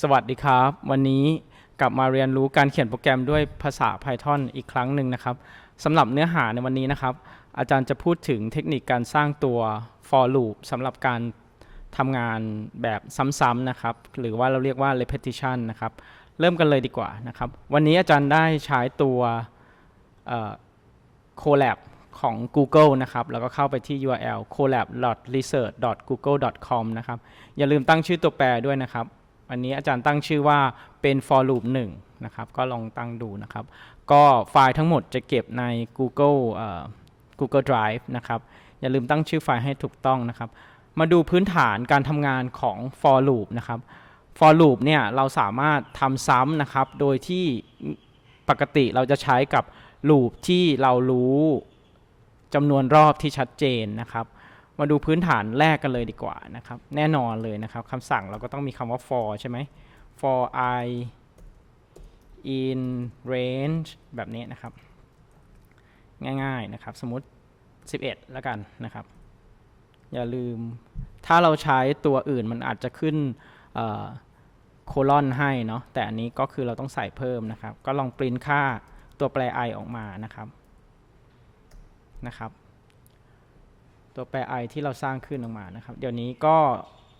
สวัสดีครับ วันนี้กลับมาเรียนรู้การเขียนโปรแกรมด้วยภาษา Python อีกครั้งหนึ่งนะครับสำหรับเนื้อหาในวันนี้นะครับ อาจารย์จะพูดถึงเทคนิคการสร้างตัว for loop สำหรับการทำงานแบบซ้ำๆนะครับ หรือว่าเราเรียกว่า repetition นะครับ เริ่มกันเลยดีกว่านะครับ วันนี้อาจารย์ได้ใช้ตัว collab ของ Google นะครับ แล้วก็เข้าไปที่ URL collab research google com นะครับ อย่าลืมตั้งชื่อตัวแปรด้วยนะครับ วันนี้อาจารย์ตั้งชื่อว่าเป็น for loop 1นะครับ ก็ลองตั้งดูนะครับ ก็ไฟล์ทั้งหมดจะเก็บใน Google Google Drive นะครับ อย่าลืมตั้งชื่อไฟล์ให้ถูกต้องนะครับ มาดูพื้นฐานการทำงานของ for loop นะครับ for loop เนี่ยเราสามารถทำซ้ำนะครับ โดยที่ปกติเราจะใช้กับ loop ที่เรารู้จำนวนรอบที่ชัดเจนนะครับ มาดูพื้นฐานแรกกันเลยดีกว่านะครับ แน่นอนเลยนะครับคำสั่งเราก็ต้องมีคำว่า for ใช่ไหม for i in range แบบนี้นะครับ ง่ายๆนะครับ สมมติ 11 แล้วกันนะครับ อย่าลืม ถ้าเราใช้ตัวอื่นมันอาจจะขึ้นโคลอนให้เนาะแต่อันนี้ก็คือเราต้องใส่เพิ่มนะครับ ก็ลองปริ้นค่าตัวแปร i ออกมานะครับนะครับ ตัวแปร i ที่เราสร้างขึ้นออกมานะครับ เดี๋ยวนี้ก็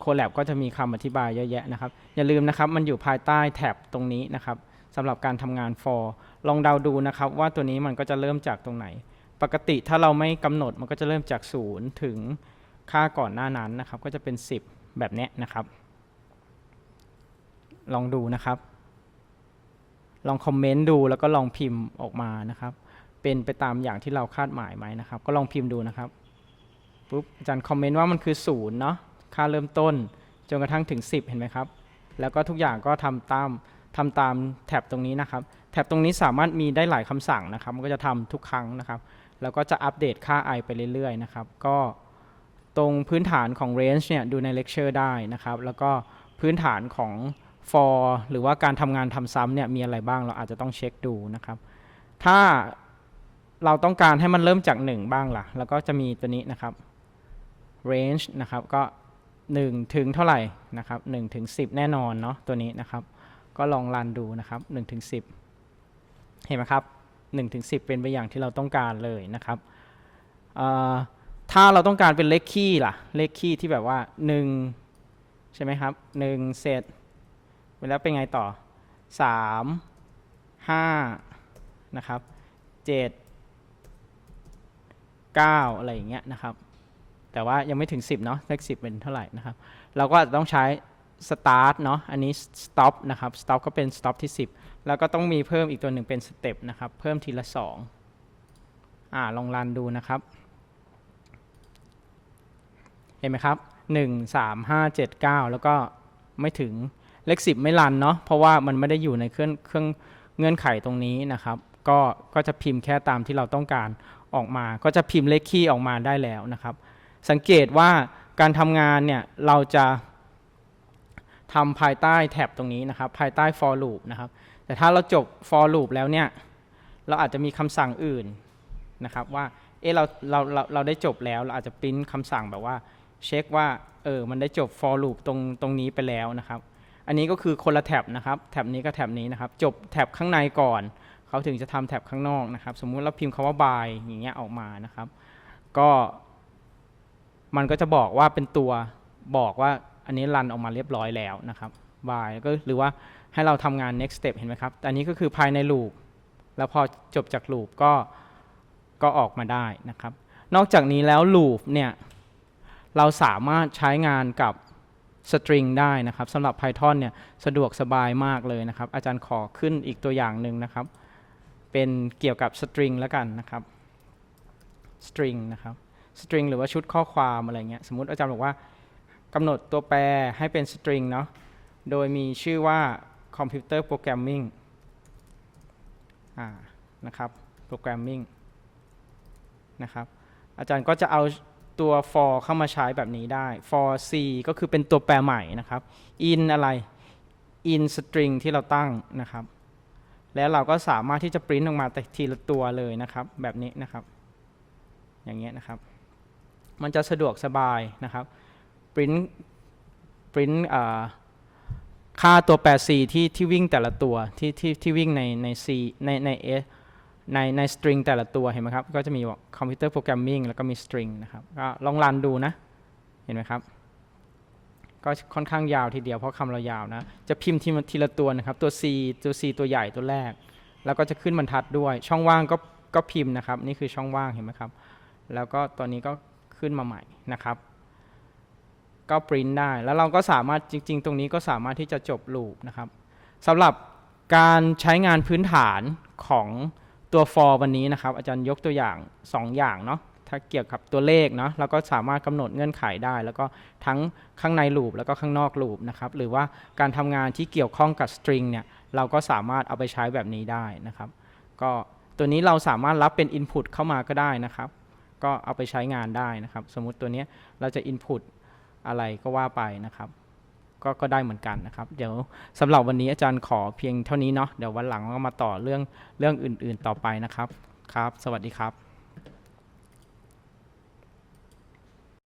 Colab ก็จะมีคำอธิบายเยอะแยะนะครับ อย่าลืมนะครับ มันอยู่ภายใต้แท็บตรงนี้นะครับสำหรับการทำงาน for ลองเดาดูนะครับ ว่าตัวนี้มันก็จะเริ่มจากตรงไหน ปกติถ้าเราไม่กำหนดมันก็จะเริ่มจาก 0 ถึงค่าก่อนหน้านั้นนะครับ ก็จะเป็น 10 แบบนี้นะครับ ลองดูนะครับ ลองคอมเมนต์ดูแล้วก็ลองพิมพ์ออกมานะครับ เป็นไปตามอย่างที่เราคาดหมายไหมนะครับ ก็ลองพิมพ์ดูนะครับ ปุ๊บอาจารย์คอมเมนต์ว่ามันคือศูนย์เนาะค่าเริ่มต้นจนกระทั่งถึง 10 เห็นไหมครับ แล้วก็ทุกอย่างก็ทำตามทำตามแท็บตรงนี้นะครับ แท็บตรงนี้สามารถมีได้หลายคำสั่งนะครับ มันก็จะทำทุกครั้งนะครับ แล้วก็จะอัปเดตค่า i ไปเรื่อยๆนะครับ ก็ตรงพื้นฐานของ range เนี่ยดูในเลคเชอร์ได้นะครับ แล้วก็พื้นฐานของ for หรือว่าการทำงานทำซ้ำเนี่ยมีอะไรบ้างเราอาจจะต้องเช็คดูนะครับ ถ้าเราต้องการให้มันเริ่มจาก 1 บ้างล่ะ แล้วก็จะมีตัวนี้นะครับ range นะครับก็ 1 ถึงเท่าไหร่นะครับ1ถึง10 แน่นอนเนาะตัวนี้นะครับก็ลองรันดูนะครับ1ถึง10 เห็นไหมครับ1ถึง10 เป็นไปอย่างที่เราต้องการเลยนะครับถ้าเราต้องการเป็นเลขคี่ล่ะเลขคี่ที่แบบว่า 1 ใช่ไหมครับ1เสร็จแล้วเป็นไงต่อ 3 5นะครับ7 9 อะไรอย่างเงี้ยนะครับ แต่ว่ายังไม่ถึง 10 เนาะเลข10 เป็นเท่าไหร่นะครับ เราก็อาจจะต้องใช้ start เนาะอันนี้ stop นะครับ stop ก็เป็น stop ที่ 10 แล้วก็ต้องมีเพิ่มอีกตัวหนึ่งเป็น step นะครับ เพิ่มทีละ 2 อ่าลองรันดูนะครับ เห็นไหมครับ 1 3 5 7 9 แล้วก็ไม่ถึงเลข10 ไม่รันเนาะเพราะว่ามันไม่ได้อยู่ในเครื่องเครื่องเงื่อนไขตรงนี้นะครับ ก็ก็จะพิมพ์แค่ตามที่เราต้องการออกมา ก็จะพิมพ์เลขคี่ออกมาได้แล้วนะครับ สังเกตว่าการทำงานเนี่ยเราจะทำภายใต้แท็บตรงนี้นะครับ ภายใต้ for loop นะครับ แต่ถ้าเราจบ for loop แล้วเนี่ย เราอาจจะมีคำสั่งอื่นนะครับว่า เออเราเราเราเราได้จบแล้ว เราอาจจะปริ้นคำสั่งแบบว่า เช็คว่า เออ มันได้จบ for loop ตรงตรงนี้ไปแล้วนะครับ อันนี้ก็คือคนละแท็บนะครับ แท็บนี้ก็แท็บนี้นะครับ จบแท็บข้างในก่อน เขาถึงจะทำแท็บข้างนอกนะครับ สมมุติเราพิมพ์คาว่า by อย่างเงี้ยออกมานะครับ ก็ มันก็จะบอกว่าเป็นตัวบอกว่าอันนี้รันออกมาเรียบร้อยแล้วนะครับ by ก็หรือว่าให้เราทำงาน next step เห็นไหมครับแต่อันนี้ก็คือภายใน loop แล้วพอจบจาก loop ก็ก็ออกมาได้นะครับ นอกจากนี้แล้ว loop เนี่ยเราสามารถใช้งานกับ string ได้นะครับสำหรับ Python เนี่ยสะดวกสบายมากเลยนะครับ อาจารย์ขอขึ้นอีกตัวอย่างหนึ่งนะครับ เป็นเกี่ยวกับ string แล้วกันนะครับ string นะครับ string หรือว่าชุดข้อความอะไรเงี้ยสมมติอาจารย์บอกว่ากำหนดตัวแปรให้เป็น string เนาะโดยมีชื่อว่า computer programming อ่านะครับ programming นะครับอาจารย์ก็จะเอาตัว for เข้ามาใช้แบบนี้ได้ for c ก็คือเป็นตัวแปรใหม่นะครับ in อะไร in string ที่เราตั้งนะครับ แล้วเราก็สามารถที่จะปริ้นออกมาแต่ทีละตัวเลยนะครับ แบบนี้นะครับ อย่างเงี้ยนะครับ มันจะสะดวกสบายนะครับปริ้นปริ้นค่าตัวแปร C ที่ที่วิ่งแต่ละตัวที่ที่ที่วิ่งในใน C ในใน S ในใน string แต่ละตัวเห็นไหมครับ ก็จะมีบอกคอมพิวเตอร์โปรแกรมมิ่งแล้วก็มี string นะครับก็ลองรันดูนะ เห็นไหมครับ ก็ค่อนข้างยาวทีเดียวเพราะคำเรายาวนะ จะพิมพ์ทีละทีละตัวนะครับ ตัว C ตัว C ตัวใหญ่ตัวแรก แล้วก็จะขึ้นบรรทัดด้วย ช่องว่างก็ก็พิมพ์นะครับ นี่คือช่องว่างเห็นไหมครับ แล้วก็ตัวนี้ก็ ขึ้นมาใหม่นะครับ ก็ปริ้นได้แล้วเราก็สามารถจริง ๆ ตรงนี้ก็สามารถที่จะจบลูปนะครับสำหรับการใช้งานพื้นฐานของตัว for วันนี้นะครับ อาจารย์ยกตัวอย่าง 2 อย่างเนาะถ้าเกี่ยวกับตัวเลขเนาะเราก็สามารถกำหนดเงื่อนไขได้ แล้วก็ทั้งข้างในลูปแล้วก็ข้างนอกลูปนะครับ หรือว่าการทำงานที่เกี่ยวข้องกับ string เนี่ยเราก็สามารถเอาไปใช้แบบนี้ได้นะครับ ก็ตัวนี้เราสามารถรับเป็น input เข้ามาก็ได้นะครับ ก็เอาไปใช้งานได้นะครับ สมมุติตัวนี้เราจะ input อะไรก็ว่าไปนะครับ ก็ก็ได้เหมือนกันนะครับ เดี๋ยวสำหรับวันนี้อาจารย์ขอเพียงเท่านี้เนาะเดี๋ยววันหลังก็มาต่อเรื่องเรื่องอื่น ๆ ต่อไปนะครับครับ สวัสดีครับ